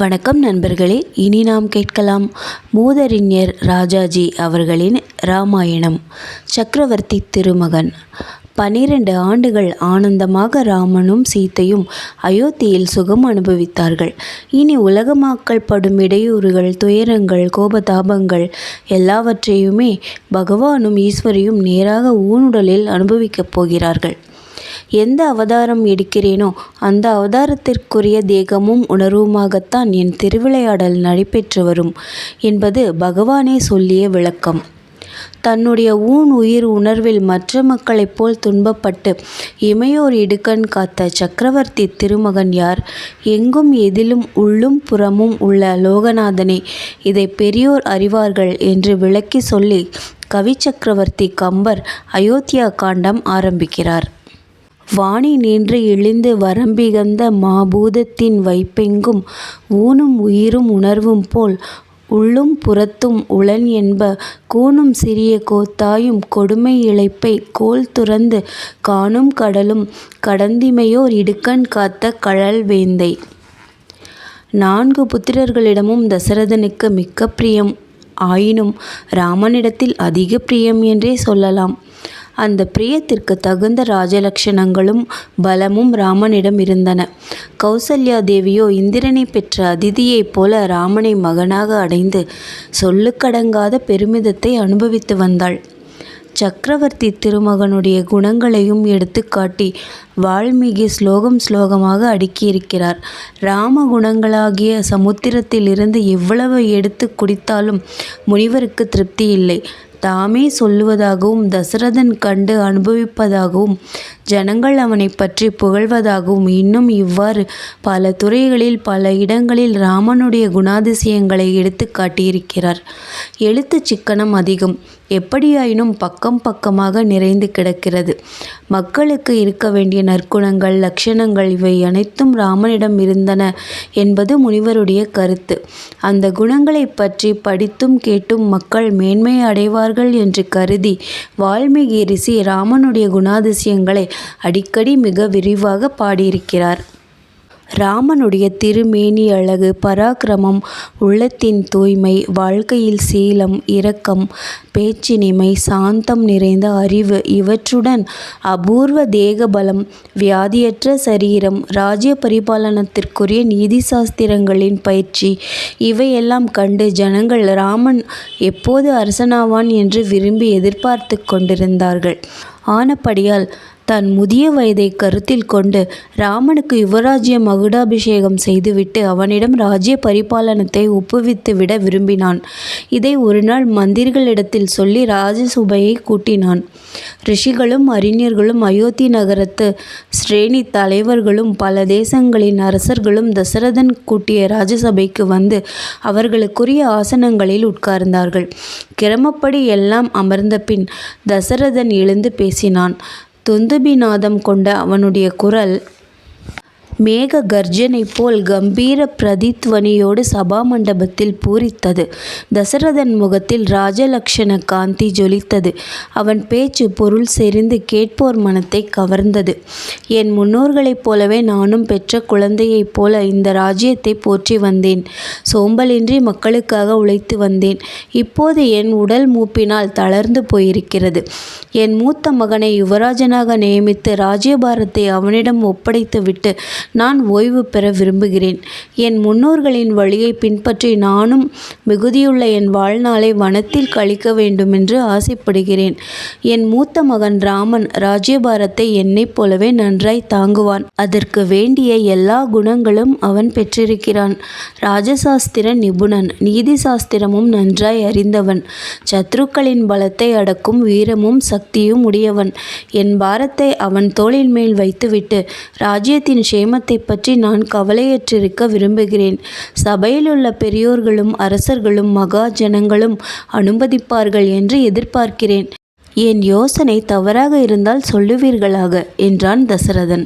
வணக்கம் நண்பர்களே. இனி நாம் கேட்கலாம் மூதறிஞர் ராஜாஜி அவர்களின் ராமாயணம். சக்கரவர்த்தி திருமகன். பனிரெண்டு ஆண்டுகள் ஆனந்தமாக ராமனும் சீத்தையும் அயோத்தியில் சுகம் அனுபவித்தார்கள். இனி உலக மக்கள் படும் இடையூறுகள் துயரங்கள் கோபதாபங்கள் எல்லாவற்றையுமே பகவானும் ஈஸ்வரியும் நேராக ஊனுடலில் அனுபவிக்கப் போகிறார்கள். எந்த அவதாரம் எடுக்கிறேனோ அந்த அவதாரத்திற்குரிய தேகமும் உணர்வுமாகத்தான் என் திருவிளையாடல் நடைபெற்று வரும் என்பது பகவானே சொல்லிய விளக்கம். தன்னுடைய ஊன் உயிர் உணர்வில் மற்ற மக்களைப் போல் துன்பப்பட்டு இமையோர் இடுக்கண் காத்த சக்கரவர்த்தி திருமகன் யார்? எங்கும் எதிலும் உள்ளும் புறமும் உள்ள லோகநாதனே இதை பெரியோர் அறிவார்கள் என்று விளக்கி சொல்லி கவி சக்கரவர்த்தி கம்பர் அயோத்தியா காண்டம் ஆரம்பிக்கிறார். வாணி நின்று எழுந்து வரம்பிகந்த மாபூதத்தின் வைப்பெங்கும் ஊனும் உயிரும் உணர்வும் போல் உள்ளும் புறத்தும் உளன் என்ப கூனும் சிறிய கோத்தாயும் கொடுமை இழைப்பை கோல் துறந்து காணும் கடலும் கடந்திமையோர் இடுக்கண் காத்த கழல் வேந்தை. நான்கு புத்திரர்களிடமும் தசரதனுக்கு மிக்க பிரியம். ஆயினும் ராமனிடத்தில் அதிக பிரியம் என்றே சொல்லலாம். அந்த பிரியத்திற்கு தகுந்த ராஜலக்ஷணங்களும் பலமும் ராமனிடம் இருந்தன. கௌசல்யா தேவியோ இந்திரனை பெற்ற அதிதியைப் போல ராமனை மகனாக அடைந்து சொல்லுக்கடங்காத பெருமிதத்தை அனுபவித்து வந்தாள். சக்கரவர்த்தி திருமகனுடைய குணங்களையும் எடுத்துக்காட்டி வால்மீகி ஸ்லோகம் ஸ்லோகமாக அடுக்கியிருக்கிறார். ராம குணங்களாகிய சமுத்திரத்திலிருந்து எவ்வளவு எடுத்து குடித்தாலும் முனிவருக்கு திருப்தி இல்லை. தாமே சொல்லுவதாகவும் தசரதன் கண்டு அனுபவிப்பதாகவும் ஜனங்கள் அவனை பற்றி புகழ்வதாகவும் இன்னும் இவ்வாறு பல துறைகளில் பல இடங்களில் ராமனுடைய குணாதிசயங்களை எடுத்து காட்டியிருக்கிறார். எழுத்து சிக்கனம் அதிகம். எப்படியாயினும் பக்கம் பக்கமாக நிறைந்து கிடக்கிறது. மக்களுக்கு இருக்க வேண்டிய நற்குணங்கள் லட்சணங்கள் இவை அனைத்தும் ராமனிடம் இருந்தன என்பது முனிவருடைய கருத்து. அந்த குணங்களை பற்றி படித்தும் கேட்டும் மக்கள் மேன்மை அடைவார்கள் என்று கருதி வால்மீகி ரிஷி ராமனுடைய குணாதிசயங்களை அடிக்கடி மிக விரிவாக பாடியிருக்கிறார். ராமனுடைய திருமேனி அழகு பராக்கிரமம் உள்ளத்தின் தூய்மை வாழ்க்கையில் சீலம் இரக்கம் பேச்சினிமை சாந்தம் நிறைந்த அறிவு இவற்றுடன் அபூர்வ தேக பலம் வியாதியற்ற சரீரம் ராஜ்ய பரிபாலனத்திற்குரிய நீதி சாஸ்திரங்களின் பயிற்சி இவையெல்லாம் கண்டு ஜனங்கள் ராமன் எப்போது அரசனாவான் என்று விரும்பி எதிர்பார்த்து கொண்டிருந்தார்கள். ஆனபடியால் தன் முதிய வயதை கருத்தில் கொண்டு ராமனுக்கு யுவராஜ்ய மகுடாபிஷேகம் செய்துவிட்டு அவனிடம் ராஜ்ய பரிபாலனத்தை ஒப்புவித்து விட விரும்பினான். இதை ஒரு நாள் மந்திரிகளிடத்தில் சொல்லி ராஜசுபையை கூட்டினான். ரிஷிகளும் அறிஞர்களும் அயோத்தி நகரத்து ஸ்ரேணி தலைவர்களும் பல தேசங்களின் அரசர்களும் தசரதன் கூட்டிய ராஜசபைக்கு வந்து அவர்களுக்குரிய ஆசனங்களில் உட்கார்ந்தார்கள். கிரமப்படி எல்லாம் அமர்ந்த பின் தசரதன் எழுந்து பேசினான். துந்துபிநாதம் கொண்ட அவனுடைய குரல் மேக கர்ஜனை போல் கம்பீர பிரதித்வனியோடு சபா மண்டபத்தில் பூரித்தது. தசரதன் முகத்தில் ராஜலக்ஷண காந்தி ஜொலித்தது. அவன் பேச்சு பொருள் செறிந்து கேட்போர் மனத்தை கவர்ந்தது. என் முன்னோர்களைப் போலவே நானும் பெற்ற குழந்தையைப் போல இந்த ராஜ்யத்தை போற்றி வந்தேன். சோம்பலின்றி மக்களுக்காக உழைத்து வந்தேன். இப்போது என் உடல் மூப்பினால் தளர்ந்து போயிருக்கிறது. என் மூத்த மகனை யுவராஜனாக நியமித்து ராஜ்யபாரத்தை அவனிடம் ஒப்படைத்துவிட்டு நான் ஓய்வு பெற விரும்புகிறேன். என் முன்னோர்களின் வழியை பின்பற்றி நானும் மிகுதியுள்ள என் வாழ்நாளை வனத்தில் கழிக்க வேண்டுமென்று ஆசைப்படுகிறேன். என் மூத்த மகன் ராமன் ராஜ்யபாரத்தை என்னைப் போலவே நன்றாய் தாங்குவான். அதற்கு வேண்டிய எல்லா குணங்களும் அவன் பெற்றிருக்கிறான். ராஜசாஸ்திர நிபுணன் நீதி சாஸ்திரமும் நன்றாய் அறிந்தவன். சத்ருக்களின் பலத்தை அடக்கும் வீரமும் சக்தியும் உடையவன். என் பாரத்தை அவன் தோளின் மேல் வைத்துவிட்டு ராஜ்யத்தின் சேம குடும்பத்தை பற்றி நான் கவலையற்றிருக்க விரும்புகிறேன். சபையிலுள்ள பெரியோர்களும் அரசர்களும் மகாஜனங்களும் அனுமதிப்பார்கள் என்று எதிர்பார்க்கிறேன். என் யோசனை தவறாக இருந்தால் சொல்லுவீர்களாக என்றான் தசரதன்.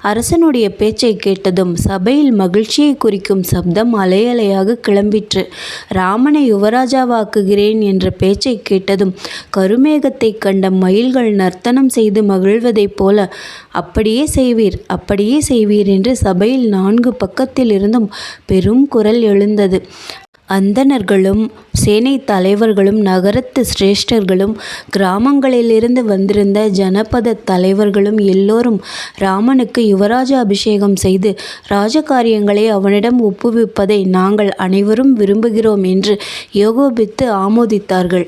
அரசனுடைய பேச்சை கேட்டதும் சபையில் மகிழ்ச்சியை குறிக்கும் சப்தம் அலையலையாக கிளம்பிற்று. ராமனை யுவராஜாவாக்குகிறேன் என்ற பேச்சை கேட்டதும் கருமேகத்தை கண்ட மயில்கள் நர்த்தனம் செய்து மகிழ்வதைப் போல அப்படியே செய்வீர் அப்படியே செய்வீர் என்று சபையில் நான்கு பக்கத்திலிருந்தும் பெரும் குரல் எழுந்தது. அந்தணர்களும் சேனை தலைவர்களும் நகரத்து சிரேஷ்டர்களும் கிராமங்களிலிருந்து வந்திருந்த ஜனபத தலைவர்களும் எல்லோரும் ராமனுக்கு யுவராஜ அபிஷேகம் செய்து ராஜகாரியங்களை அவனிடம் ஒப்புவிப்பதை நாங்கள் அனைவரும் விரும்புகிறோம் என்று ஏகோபித்து ஆமோதித்தார்கள்.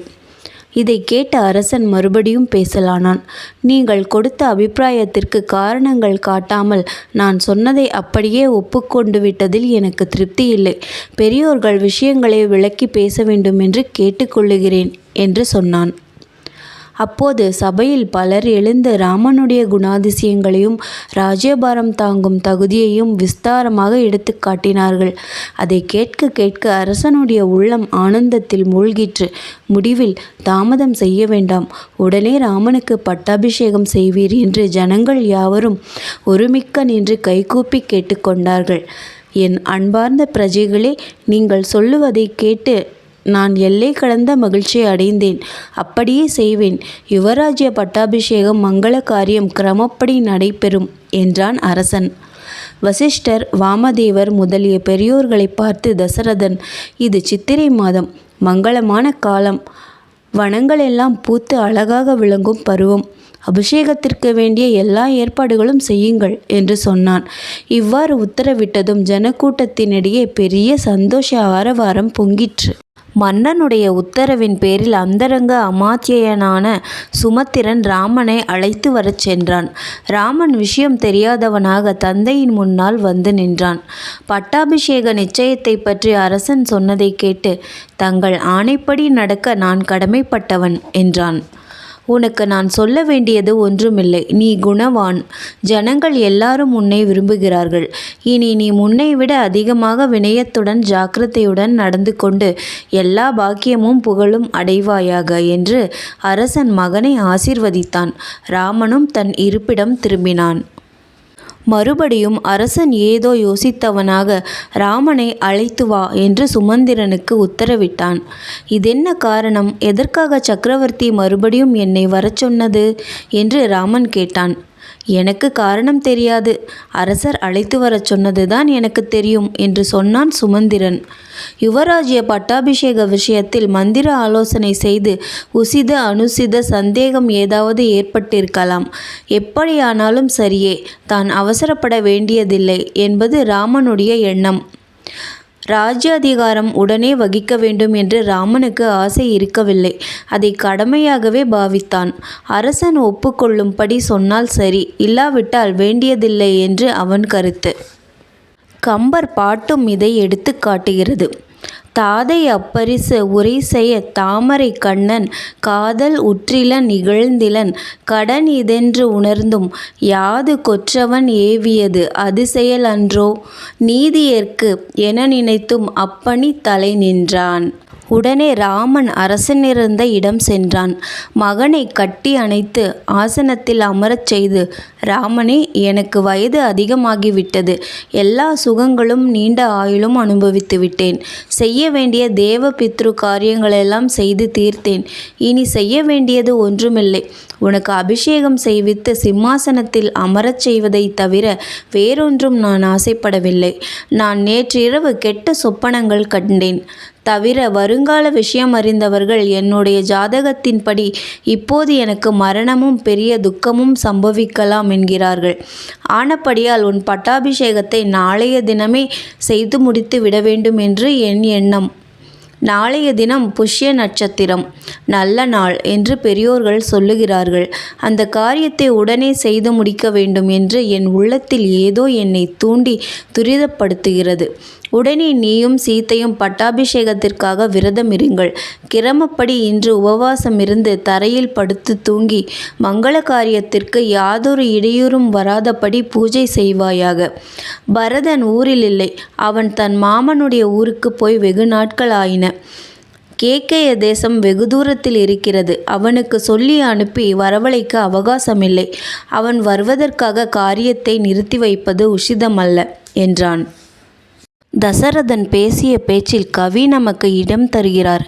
இதை கேட்ட அரசன் மறுபடியும் பேசலானான். நீங்கள் கொடுத்த அபிப்பிராயத்திற்கு காரணங்கள் காட்டாமல் நான் சொன்னதை அப்படியே ஒப்புக்கொண்டு விட்டதில் எனக்கு திருப்தி இல்லை. பெரியோர்கள் விஷயங்களை விளக்கி பேச வேண்டும் என்று கேட்டுக்கொள்ளுகிறேன் என்று சொன்னான். அப்போது சபையில் பலர் எழுந்து ராமனுடைய குணாதிசயங்களையும் ராஜ்யபாரம் தாங்கும் தகுதியையும் விஸ்தாரமாக எடுத்து காட்டினார்கள். அதை கேட்க கேட்க அரசனுடைய உள்ளம் ஆனந்தத்தில் மூழ்கிற்று. முடிவில் தாமதம் செய்ய வேண்டாம். உடனே ராமனுக்கு பட்டாபிஷேகம் செய்வீர் என்று ஜனங்கள் யாவரும் ஒருமிக்க நின்று கைகூப்பி கேட்டுக்கொண்டார்கள் என் அன்பார்ந்த பிரஜைகளே நீங்கள் சொல்லுவதை கேட்டு நான் எல்லை கடந்த மகிழ்ச்சி அடைந்தேன். அப்படியே செய்வேன். யுவராஜ்ய பட்டாபிஷேகம் மங்கள காரியம் கிரமப்படி நடைபெறும் என்றான் அரசன். வசிஷ்டர் வாமதேவர் முதலிய பெரியோர்களை பார்த்து தசரதன் இது சித்திரை மாதம். மங்களமான காலம். வனங்களெல்லாம் பூத்து அழகாக விளங்கும் பருவம். அபிஷேகத்திற்கு வேண்டிய எல்லா ஏற்பாடுகளும் செய்யுங்கள் என்று சொன்னான். இவ்வாறு உத்தரவிட்டதும் ஜனக்கூட்டத்தினிடையே பெரிய சந்தோஷ ஆரவாரம் பொங்கிற்று. மன்னனுடைய உத்தரவின் பேரில் அந்தரங்க அமாத்தியனான சுமத்திரன் ராமனை அழைத்து வரச் சென்றான். ராமன் விஷயம் தெரியாதவனாக தந்தையின் முன்னால் வந்து நின்றான். பட்டாபிஷேக நிச்சயத்தை பற்றி அரசன் சொன்னதை கேட்டு தங்கள் ஆணைப்படி நடக்க நான் கடமைப்பட்டவன் என்றான். உனக்கு நான் சொல்ல வேண்டியது ஒன்றுமில்லை. நீ குணவான். ஜனங்கள் எல்லாரும் உன்னை விரும்புகிறார்கள். இனி நீ முன்னை விட அதிகமாக வினயத்துடன் ஜாக்கிரதையுடன் நடந்து கொண்டு எல்லா பாக்கியமும் புகழும் அடைவாயாக என்று அரசன் மகனை ஆசிர்வதித்தான். ராமனும் தன் இருப்பிடம் திரும்பினான். மறுபடியும் அரசன் ஏதோ யோசித்தவனாக ராமனை அழைத்து வா என்று சுமந்திரனுக்கு உத்தரவிட்டான். இதென்ன காரணம்? எதற்காக சக்கரவர்த்தி மறுபடியும் என்னை வரச் சொன்னது? என்று ராமன் கேட்டான். எனக்கு காரணம் தெரியாது. அரசர் அழைத்து வரச் சொன்னதுதான் எனக்கு தெரியும் என்று சொன்னான் சுமந்திரன். யுவராஜ்ய பட்டாபிஷேக விஷயத்தில் மந்திர ஆலோசனை செய்து உசித அனுசித சந்தேகம் ஏதாவது ஏற்பட்டிருக்கலாம். எப்படியானாலும் சரியே தான் அவசரப்பட வேண்டியதில்லை என்பது ராமனுடைய எண்ணம். ராஜ்யாதிகாரம் உடனே வகிக்க வேண்டும் என்று ராமனுக்கு ஆசை இருக்கவில்லை. அதை கடமையாகவே பாவித்தான். அரசன் ஒப்புக்கொள்ளும்படி சொன்னால் சரி இல்லாவிட்டால் வேண்டியதில்லை என்று அவன் கருத்து. கம்பர் பாட்டும் இதை எடுத்து காட்டுகிறது. தாதை அப்பரிசு உரை செய்ய தாமரை கண்ணன் காதல் உற்றிலன் நிகழ்ந்திலன் கடன் இதென்று உணர்ந்தும் யாது கொற்றவன் ஏவியது அது அன்றோ நீதியற்கு என நினைத்தும் அப்பணி தலை நின்றான். உடனே ராமன் அரசனிருந்த இடம் சென்றான். மகனை கட்டி அணைத்து ஆசனத்தில் அமரச் செய்து ராமனே எனக்கு வயது அதிகமாகிவிட்டது. எல்லா சுகங்களும் நீண்ட ஆயுளும் அனுபவித்து விட்டேன். செய்ய வேண்டிய தேவ பித்ரு காரியங்களெல்லாம் செய்து தீர்த்தேன். இனி செய்ய வேண்டியது ஒன்றுமில்லை. உனக்கு அபிஷேகம் செய்வித்து சிம்மாசனத்தில் அமரச் செய்வதைத் தவிர வேறொன்றும் நான் ஆசைப்படவில்லை. நான் நேற்றிரவு கெட்ட சொப்பனங்கள் கண்டேன். தவிர வருங்கால விஷயம் அறிந்தவர்கள் என்னுடைய ஜாதகத்தின்படி இப்போது எனக்கு மரணமும் பெரிய துக்கமும் சம்பவிக்கலாம் என்கிறார்கள். ஆனப்படியால் உன் பட்டாபிஷேகத்தை நாளைய தினமே செய்து முடித்து விட வேண்டும் என்று என் எண்ணம். நாளைய தினம் புஷ்ய நட்சத்திரம். நல்ல நாள் என்று பெரியோர்கள் சொல்லுகிறார்கள். அந்த காரியத்தை உடனே செய்து முடிக்க வேண்டும் என்று என் உள்ளத்தில் ஏதோ என்னை தூண்டி துரிதப்படுத்துகிறது. உடனே நீயும் சீத்தையும் பட்டாபிஷேகத்திற்காக விரதம் இருங்கள். கிரமப்படி இன்று உபவாசம் இருந்து தரையில் படுத்து தூங்கி மங்கள காரியத்திற்கு யாதொரு இடையூறும் வராதபடி பூஜை செய்வாயாக. பரதன் ஊரில் இல்லை. அவன் தன் மாமனுடைய ஊருக்கு போய் வெகு நாட்கள் ஆயின. கேக்கய தேசம் வெகு தூரத்தில் இருக்கிறது. அவனுக்கு சொல்லி அனுப்பி வரவழைக்க அவகாசமில்லை. அவன் வருவதற்காக காரியத்தை நிறுத்தி வைப்பது உஷிதமல்ல என்றான். தசரதன் பேசிய பேச்சில் கவி நமக்கு இடம் தருகிறார்.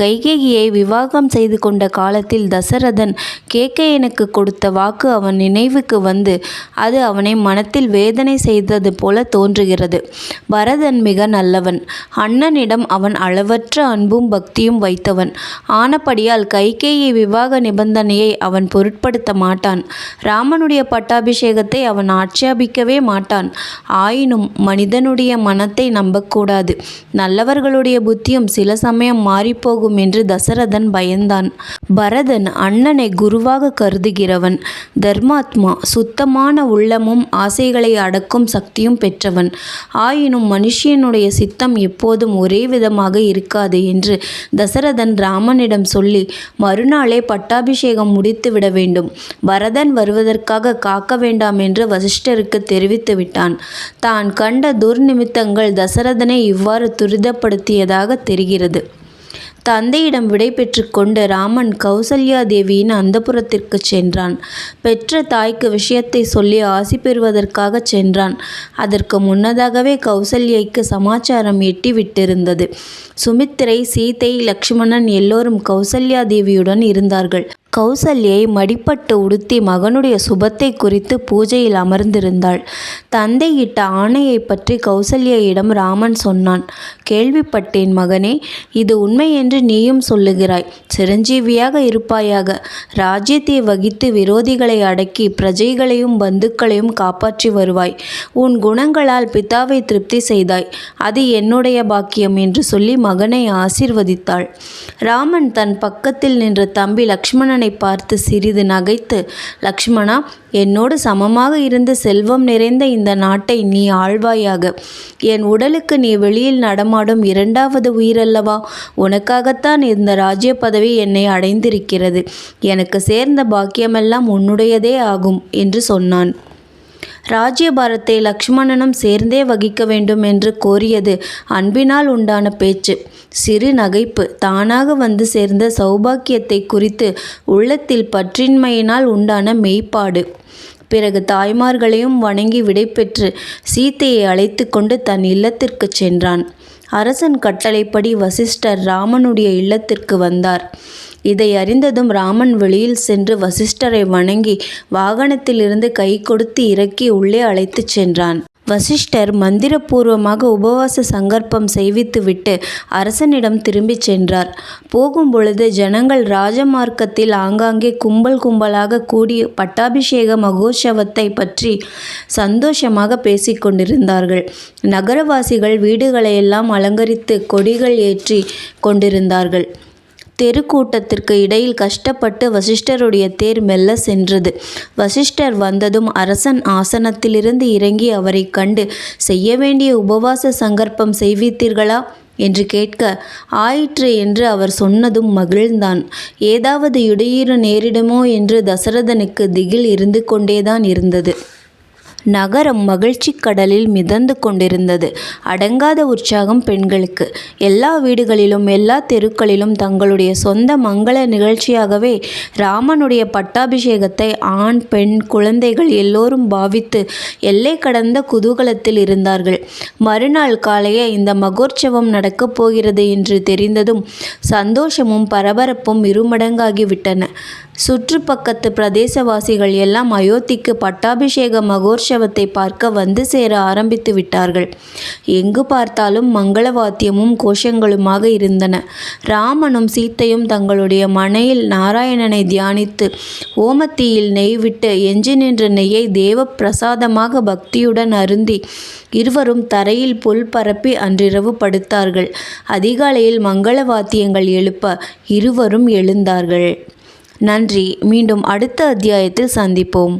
கைகேகியை விவாகம் செய்து கொண்ட காலத்தில் தசரதன் கேக்கயனுக்கு கொடுத்த வாக்கு அவன் நினைவுக்கு வந்து அது அவனை மனத்தில் வேதனை செய்தது போல தோன்றுகிறது. பரதன் மிக நல்லவன். அண்ணனிடம் அவன் அளவற்ற அன்பும் பக்தியும் வைத்தவன். ஆனபடியால் கைகேயி விவாக நிபந்தனையை அவன் பொருட்படுத்த மாட்டான். ராமனுடைய பட்டாபிஷேகத்தை அவன் ஆட்சேபிக்கவே மாட்டான். ஆயினும் மனிதனுடைய மனத்தை நம்பக்கூடாது. நல்லவர்களுடைய புத்தியும் சில சமயம் மாறிப்போகும் போகும் என்று தசரதன் பயந்தான். பரதன் அண்ணனை குருவாக கருதுகிறவன் தர்மாத்மா சுத்தமான உள்ளமும் ஆசைகளை அடக்கும் சக்தியும் பெற்றவன். ஆயினும் மனுஷியனுடைய சித்தம் எப்போதும் ஒரே விதமாக இருக்காது என்று தசரதன் ராமனிடம் சொல்லி மறுநாளே பட்டாபிஷேகம் முடித்து விட வேண்டும். பரதன் வருவதற்காக காக்க வேண்டாம் என்று வசிஷ்டருக்கு தெரிவித்து விட்டான். தான் கண்ட துர்நிமித்தங்கள் தசரதனை இவ்வாறு துரிதப்படுத்தியதாக தெரிகிறது. தந்தையிடம் விடை பெற்றுக்கொண்டு ராமன் கௌசல்யா தேவியின் அந்தப்புறத்திற்கு சென்றான். பெற்ற தாய்க்கு விஷயத்தை சொல்லி ஆசி பெறுவதற்காக சென்றான். அதற்கு முன்னதாகவே கௌசல்யைக்கு சமாச்சாரம் எட்டி விட்டிருந்தது. சுமித்திரை சீதை லக்ஷ்மணன் எல்லோரும் கௌசல்யா தேவியுடன் இருந்தார்கள். கௌசல்யை மடிப்பட்டு உடுத்தி மகனுடைய சுபத்தை குறித்து பூஜையில் அமர்ந்திருந்தாள். தந்தையிட்ட ஆணையை பற்றி கௌசல்யிடம் ராமன் சொன்னான். கேள்விப்பட்டேன் மகனே இது உண்மை என்று நீயும் சொல்லுகிறாய். சிரஞ்சீவியாக இருப்பாயாக. ராஜ்யத்தை வகித்து விரோதிகளை அடக்கி பிரஜைகளையும் பந்துக்களையும் காப்பாற்றி வருவாய். உன் குணங்களால் பிதாவை திருப்தி செய்தாய். அது என்னுடைய பாக்கியம் என்று சொல்லி மகனை ஆசிர்வதித்தாள். ராமன் தன் பக்கத்தில் நின்ற தம்பி லக்ஷ்மணனை லக்ஷ்மணனை பார்த்து சிறிது நகைத்து லக்ஷ்மணா என்னோடு சமமாக இருந்து செல்வம் நிறைந்த இந்த நாட்டை நீ ஆழ்வாயாக என் உடலுக்கு நீ வெளியில் நடமாடும் இரண்டாவது உயிரல்லவா? உனக்காகத்தான் இந்த ராஜ்ய பதவி என்னை அடைந்திருக்கிறது. எனக்கு சேர்ந்த பாக்கியமெல்லாம் உன்னுடையதே ஆகும் என்று சொன்னான். ராஜ்யபாரத்தை லக்ஷ்மணனும் சேர்ந்தே வகிக்க வேண்டும் என்று கோரியது. அன்பினால் உண்டான பேச்சு. சிறு நகைப்பு. தானாக வந்து சேர்ந்த சௌபாக்கியத்தை குறித்து உள்ளத்தில் பற்றின்மையினால் உண்டான மெய்ப்பாடு. பிறகு தாய்மார்களையும் வணங்கி விடைபெற்று சீத்தையை அழைத்து கொண்டு தன் இல்லத்திற்கு சென்றான். அரசன் கட்டளைப்படி வசிஷ்டர் ராமனுடைய இல்லத்திற்கு வந்தார். இதை அறிந்ததும் ராமன் வெளியில் சென்று வசிஷ்டரை வணங்கி வாகனத்திலிருந்து கை கொடுத்து இறக்கி உள்ளே அழைத்துச் சென்றான். வசிஷ்டர் மந்திரபூர்வமாக உபவாச சங்கற்பம் செய்வித்துவிட்டு அரசனிடம் திரும்பிச் சென்றார். போகும்பொழுது ஜனங்கள் ராஜமார்க்கத்தில் ஆங்காங்கே கும்பல் கும்பலாக கூடி பட்டாபிஷேக மகோத்சவத்தை பற்றி சந்தோஷமாக பேசிக்கொண்டிருந்தார்கள் நகரவாசிகள் வீடுகளையெல்லாம் அலங்கரித்து கொடிகள் ஏற்றி கொண்டிருந்தார்கள். தெருக்கூட்டத்திற்கு இடையில் கஷ்டப்பட்டு வசிஷ்டருடைய தேர் மெல்ல சென்றது. வசிஷ்டர் வந்ததும் அரசன் ஆசனத்திலிருந்து இறங்கி அவரை கண்டு செய்ய வேண்டிய உபவாச சங்கற்பம் செய்வித்தீர்களா என்று கேட்க ஆயிற்று என்று அவர் சொன்னதும் மகிழ்ந்தான். ஏதாவது இடையீறு நேரிடுமோ? என்று தசரதனுக்கு திகில் இருந்து கொண்டேதான் இருந்தது. நகரம் மகிழ்ச்சி கடலில் மிதந்து கொண்டிருந்தது. அடங்காத உற்சாகம் பெண்களுக்கு. எல்லா வீடுகளிலும் எல்லா தெருக்களிலும் தங்களுடைய சொந்த மங்கள நிகழ்ச்சியாகவே ராமனுடைய பட்டாபிஷேகத்தை ஆண் பெண் குழந்தைகள் எல்லோரும் பாவித்து எல்லை கடந்த குதூகலத்தில் இருந்தார்கள். மறுநாள் காலையே இந்த மகோற்சவம் நடக்கப் போகிறது என்று தெரிந்ததும் சந்தோஷமும் பரபரப்பும் இருமடங்காகிவிட்டன. சுற்றுப்பக்கத்து பிரதேசவாசிகள் எல்லாம் அயோத்திக்கு பட்டாபிஷேக மகோற்சவத்தை பார்க்க வந்து சேர ஆரம்பித்து விட்டார்கள். எங்கு பார்த்தாலும் மங்கள வாத்தியமும் கோஷங்களுமாக இருந்தன. ராமனும் சீத்தையும் தங்களுடைய மனையில் நாராயணனை தியானித்து ஓமத்தியில் நெய் விட்டு எஞ்சி நின்ற நெய்யை தேவ பிரசாதமாக பக்தியுடன் அருந்தி இருவரும் தரையில் புல் பரப்பி அன்றிரவு படுத்தார்கள். அதிகாலையில் மங்கள வாத்தியங்கள் எழுப்ப இருவரும் எழுந்தார்கள். நன்றி. மீண்டும் அடுத்த அத்தியாயத்தில் சந்திப்போம்.